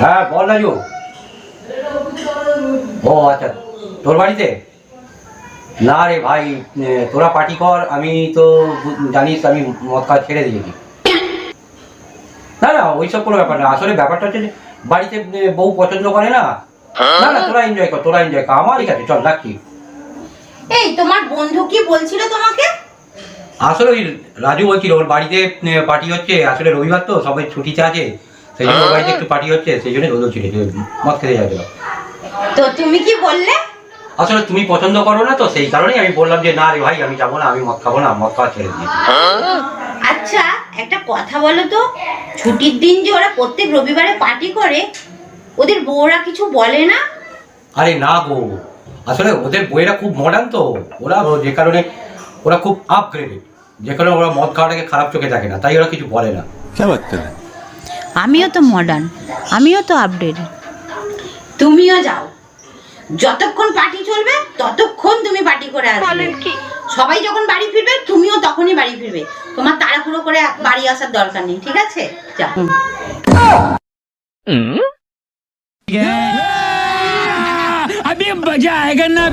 হ্যাঁ বল রাজু। ও আচ্ছা। তোর বাড়িতে? না রে ভাই তোরা পার্টি কর আমি তো জানিস আমি মদ খাওয়া ছেড়ে দিয়েছি। না না ওইসব কোনো ব্যাপার না। আসলে ব্যাপারটা হচ্ছে বাড়িতে বউ পছন্দ করে না। না না তোরা এনজয় কর তোরা এনজয় কর। আমারই কাছে চল রাখছি। এই তোমার বন্ধু কি বলছিল তোমাকে? আসলে ওই রাজু বলছিল ওর বাড়িতে পার্টি হচ্ছে। আসলে রবিবার তো সবাই ছুটিতে আছে। সেই জন্য ওর বাড়িতে একটু পার্টি হচ্ছে সেই জন্য বলছিল যে মদ খেতে যাবে তো তুমি কি বললে? আসলে তুমি পছন্দ করো না তো সেই কারণেই আমি বললাম যে না রে ভাই আমি যাব না আমি মদ খাব না মদ খাওয়া ছেড়ে দিয়েছি। আচ্ছা একটা কথা বলো তো ছুটির দিন যে ওরা প্রত্যেক রবিবারে পার্টি করে ওদের বউরা কিছু বলে না? আরে না গো আসলে ওদের বইয়েরা খুব মডার্ন তো ওরা যে কারণে ওরা খুব আপগ্রেডেড যে কারণে ওরা মদ খাওয়াটাকে খারাপ চোখে দেখে না তাই ওরা কিছু বলে না। আমিও তো মডার্ন আমিও তো আপডেট তুমিও যাও যতক্ষণ পার্টি চলবে ততক্ষণ তুমি পার্টি করে আসবে সবাই যখন বাড়ি ফিরবে তুমিও তখনই বাড়ি ফিরবে তোমার তাড়াহুড়ো করে বাড়ি আসার দরকার নেই ঠিক আছে যাও अभी मजा आएगा ना